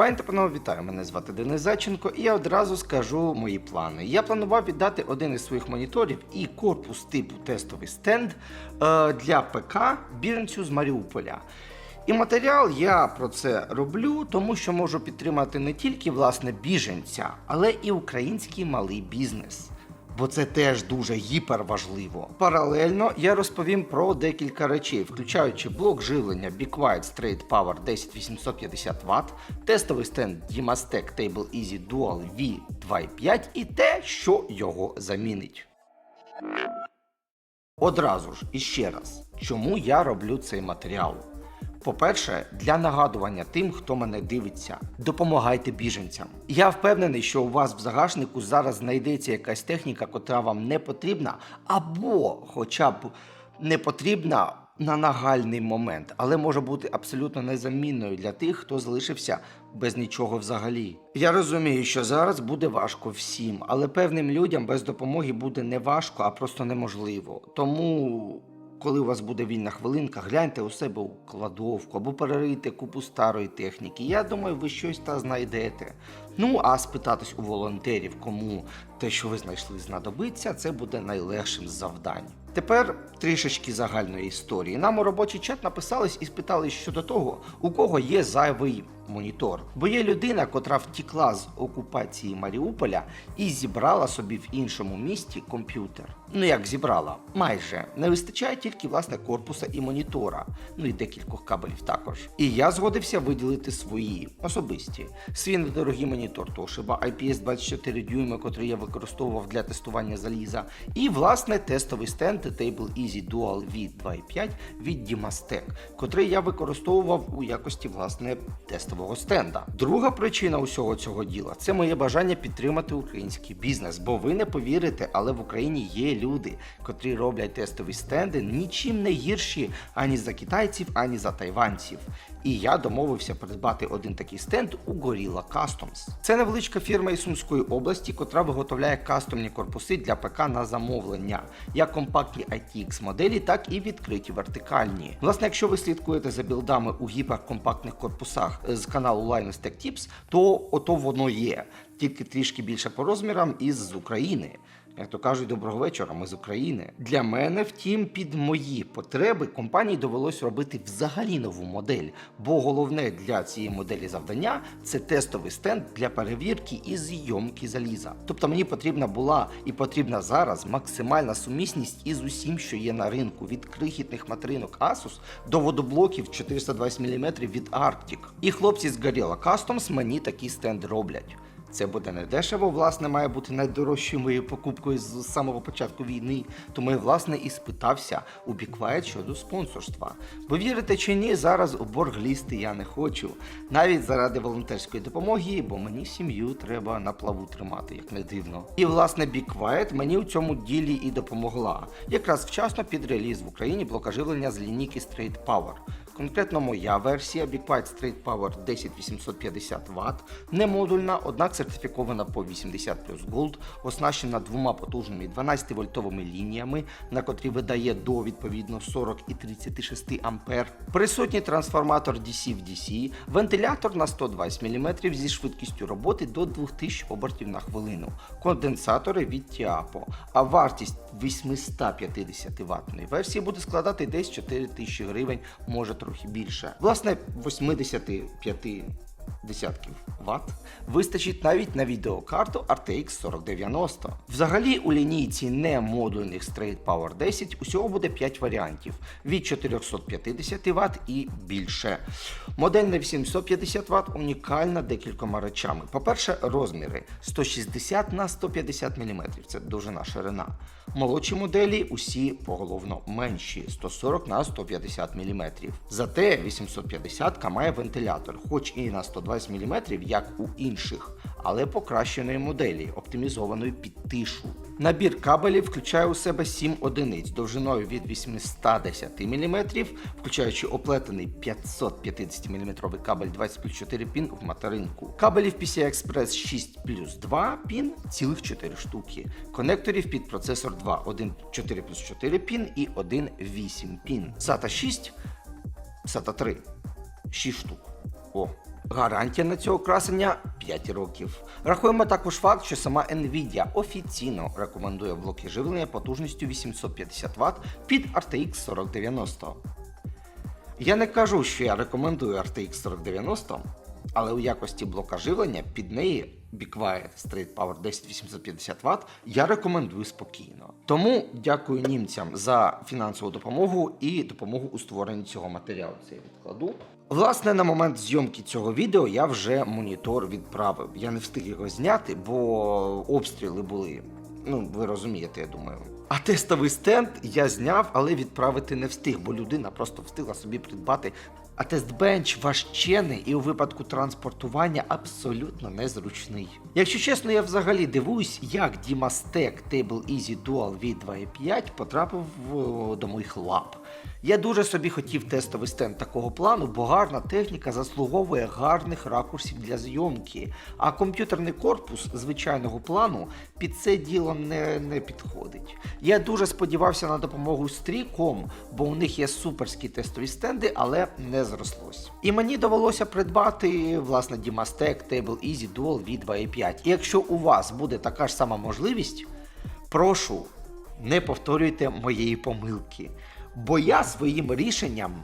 Пані та панове, вітаю! Мене звати Денис Заченко, і я одразу скажу мої плани. Я планував віддати один із своїх моніторів і корпус типу тестовий стенд е, для ПК біженцю з Маріуполя. І матеріал я про це роблю, тому що можу підтримати не тільки власне біженця, але і український малий бізнес. Бо це теж дуже гіперважливо. Паралельно я розповім про декілька речей, включаючи блок живлення Be Quiet Straight Power 10850 Вт, тестовий стенд Dimastec Table Easy Dual V2.5 і те, що його замінить. Одразу ж і ще раз, чому я роблю цей матеріал? По-перше, для нагадування тим, хто мене дивиться, допомагайте біженцям. Я впевнений, що у вас в загашнику зараз знайдеться якась техніка, котра вам не потрібна, або хоча б не потрібна на нагальний момент, але може бути абсолютно незамінною для тих, хто залишився без нічого взагалі. Я розумію, що зараз буде важко всім, але певним людям без допомоги буде не важко, а просто неможливо. Тому коли у вас буде вільна хвилинка, гляньте у себе у кладовку або перерийте купу старої техніки. Я думаю, ви щось та знайдете. Ну а спитатись у волонтерів, кому те, що ви знайшли, знадобиться, це буде найлегшим з завдань. Тепер трішечки загальної історії. Нам у робочий чат написались і спитали щодо того, у кого є зайвий монітор. Бо є людина, котра втікла з окупації Маріуполя і зібрала собі в іншому місті комп'ютер. Ну як зібрала? Майже не вистачає тільки власне корпуса і монітора, ну і декількох кабелів також. І я згодився виділити свої особисті. Свій недорогий монітор Toshiba IPS 24 дюйми, котрий я використовував для тестування заліза, і власне тестовий стенд Table Easy Dual V2.5 від Dimastec, котрий я використовував у якості власне тестового стенда. Друга причина усього цього діла це моє бажання підтримати український бізнес, бо ви не повірите, але в Україні є люди, котрі роблять тестові стенди нічим не гірші ані за китайців, ані за тайванців. І я домовився придбати один такий стенд у Gorilla Customs. Це невеличка фірма із Сумської області, котра виготовляє кастомні корпуси для ПК на замовлення, як компактні ITX моделі, так і відкриті вертикальні. Власне, якщо ви слідкуєте за білдами у гіперкомпактних корпусах з каналу Linus Tech Tips, то ото воно є, тільки трішки більше по розмірам із України. Як то кажуть, доброго вечора, ми з України. Для мене, втім, під мої потреби компанії довелось робити взагалі нову модель. Бо головне для цієї моделі завдання це тестовий стенд для перевірки і зйомки заліза. Тобто мені потрібна була і потрібна зараз максимальна сумісність із усім, що є на ринку, від крихітних материнок Asus до водоблоків 420 мм від Arctic. І хлопці з Gorilla Customs мені такий стенд роблять. Це буде не дешево, власне, має бути найдорожчою моєю покупкою з самого початку війни. Тому я, власне, і спитався у Біквайт щодо спонсорства. Бо вірите чи ні, зараз у борг лізти я не хочу. Навіть заради волонтерської допомоги, бо мені сім'ю треба на плаву тримати, як не дивно. І власне Біквайт мені у цьому ділі і допомогла. Якраз вчасно під реліз в Україні блока живлення з лінійки Straight Power. Конкретно моя версія Be Straight Power 10850 Вт, не модульна, однак сертифікована по 80 плюс Gold, оснащена двома потужними 12-вольтовими лініями, на котрі видає до відповідно 40 і 36 ампер. Присутній трансформатор DC в DC, вентилятор на 120 мм зі швидкістю роботи до 2000 обертів на хвилину, конденсатори від Tiapo, а вартість 850 ваттної версії буде складати десь 4000 гривень, може трохи більше. Власне, 85 десятків Вт вистачить навіть на відеокарту RTX 4090. Взагалі у лінійці не модульних Straight Power 10 усього буде 5 варіантів від 450 Вт і більше. Модель на 850 Вт унікальна декількома речами. По-перше, розміри 160 на 150 мм. Це довжина ширина. Молодші моделі усі поголовно менші 140 на 150 мм. Зате 850 має вентилятор, хоч і на 120 мм, як у інших, але покращеної моделі, оптимізованої під тишу. Набір кабелів включає у себе 7 одиниць довжиною від 810 мм, включаючи оплетений 550 мм кабель 20 плюс 4 пін в материнку. Кабелів PCI Express 6 плюс 2 пін, цілих 4 штуки. Конекторів під процесор 2, один 4 плюс 4 пін і один 8 пін. SATA 6, SATA 3, 6 штук. О, Гарантія на цього красення 5 років. Рахуємо також факт, що сама Nvidia офіційно рекомендує блоки живлення потужністю 850 Вт під RTX 4090. Я не кажу, що я рекомендую RTX 4090, але у якості блока живлення під неї BeQuiet Straight Power 10850 Вт я рекомендую спокійно. Тому дякую німцям за фінансову допомогу і допомогу у створенні цього матеріалу. Це я відкладу. Власне, на момент зйомки цього відео я вже монітор відправив. Я не встиг його зняти, бо обстріли були. Ну, ви розумієте, я думаю. А тестовий стенд я зняв, але відправити не встиг, бо людина просто встигла собі придбати. А тестбенч важчений і у випадку транспортування абсолютно незручний. Якщо чесно, я взагалі дивуюсь, як Dimastec Table Easy Dual V2.5 потрапив в- до моїх лап. Я дуже собі хотів тестовий стенд такого плану, бо гарна техніка заслуговує гарних ракурсів для зйомки. А комп'ютерний корпус звичайного плану під це діло не, не підходить. Я дуже сподівався на допомогу Streacom, бо у них є суперські тестові стенди, але не зрослось. І мені довелося придбати власне Dimastec Table Easy Dual V2.5. І якщо у вас буде така ж сама можливість, прошу, не повторюйте моєї помилки. Бо я своїм рішенням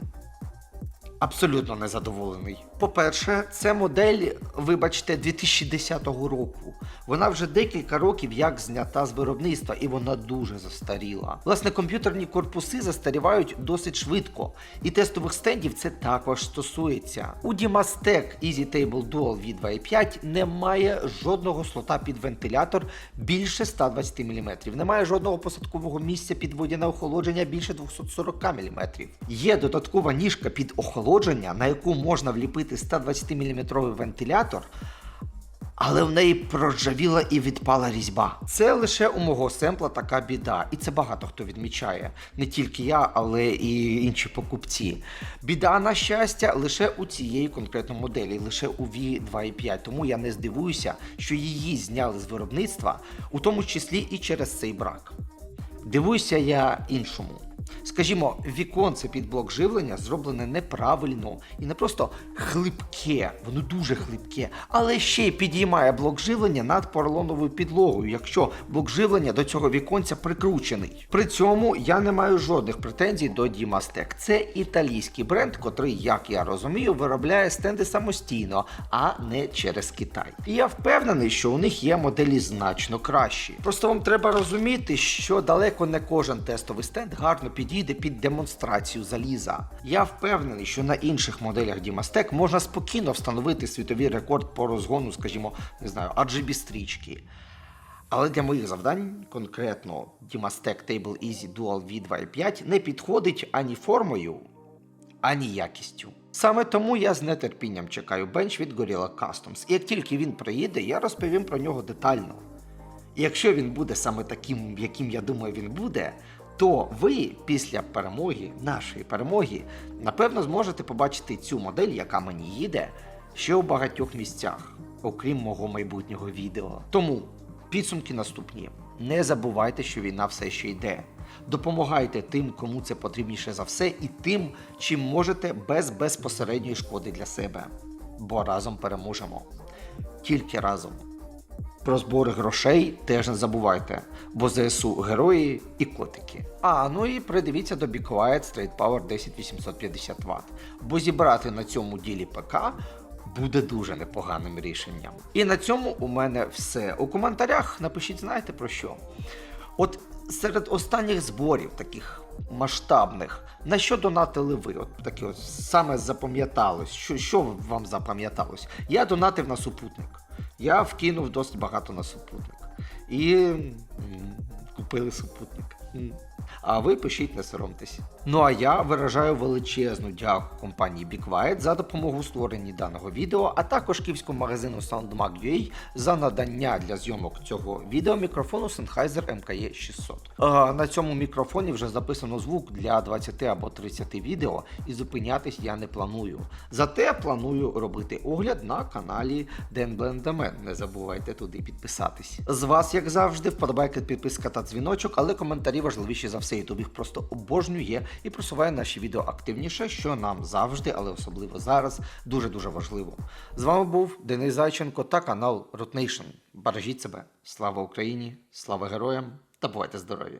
абсолютно незадоволений. По-перше, це модель, вибачте, 2010 року. Вона вже декілька років як знята з виробництва, і вона дуже застаріла. Власне, комп'ютерні корпуси застарівають досить швидко, і тестових стендів це також стосується. У Dimastec EasyTable Dual V2.5 немає жодного слота під вентилятор більше 120 мм. Немає жодного посадкового місця під водяне охолодження більше 240 мм. Є додаткова ніжка під охолодження, на яку можна вліпити 120 мм вентилятор. Але в неї проржавіла і відпала різьба. Це лише у мого семпла така біда, і це багато хто відмічає. Не тільки я, але і інші покупці. Біда, на щастя, лише у цієї конкретної моделі, лише у V2.5. Тому я не здивуюся, що її зняли з виробництва, у тому числі і через цей брак. Дивуюся я іншому. Скажімо, віконце під блок живлення зроблене неправильно і не просто хлипке, воно дуже хлипке, але ще й підіймає блок живлення над поролоновою підлогою, якщо блок живлення до цього віконця прикручений. При цьому я не маю жодних претензій до Dimastec. Це італійський бренд, котрий, як я розумію, виробляє стенди самостійно, а не через Китай. І я впевнений, що у них є моделі значно кращі. Просто вам треба розуміти, що далеко не кожен тестовий стенд гарно підійде під демонстрацію заліза. Я впевнений, що на інших моделях Dimastec можна спокійно встановити світовий рекорд по розгону, скажімо, не знаю, RGB стрічки. Але для моїх завдань, конкретно Dimastec Table Easy Dual V2.5 не підходить ані формою, ані якістю. Саме тому я з нетерпінням чекаю бенч від Gorilla Customs. І як тільки він приїде, я розповім про нього детально. І якщо він буде саме таким, яким я думаю, він буде, то ви після перемоги, нашої перемоги, напевно, зможете побачити цю модель, яка мені їде, ще у багатьох місцях, окрім мого майбутнього відео. Тому підсумки наступні. Не забувайте, що війна все ще йде. Допомагайте тим, кому це потрібніше за все, і тим, чим можете без безпосередньої шкоди для себе. Бо разом переможемо. Тільки разом. Про збори грошей теж не забувайте, бо ЗСУ герої і котики. А ну і придивіться до Be Quiet Straight Power 10850 Вт, бо зібрати на цьому ділі ПК буде дуже непоганим рішенням. І на цьому у мене все. У коментарях напишіть, знаєте про що? От серед останніх зборів, таких масштабних, на що донатили ви? От таке от саме запам'яталось. Що, що вам запам'яталось? Я донатив на супутник. Я вкинув досить багато на супутник. І купили супутник. А ви пишіть, не соромтесь. Ну а я виражаю величезну дяку компанії BeQuiet за допомогу створенні даного відео, а також київському магазину SoundMag.ua за надання для зйомок цього відео мікрофону Sennheiser MKE 600. А, на цьому мікрофоні вже записано звук для 20 або 30 відео, і зупинятись я не планую. Зате планую робити огляд на каналі Blenderman. Не забувайте туди підписатись. З вас, як завжди, вподобайки, підписка та дзвіночок, але коментарі найважливіші за все. Ютуб їх просто обожнює і просуває наші відео активніше, що нам завжди, але особливо зараз, дуже дуже важливо. З вами був Денис Зайченко та канал Root Nation. Бережіть себе. Слава Україні, слава героям та бувайте здорові!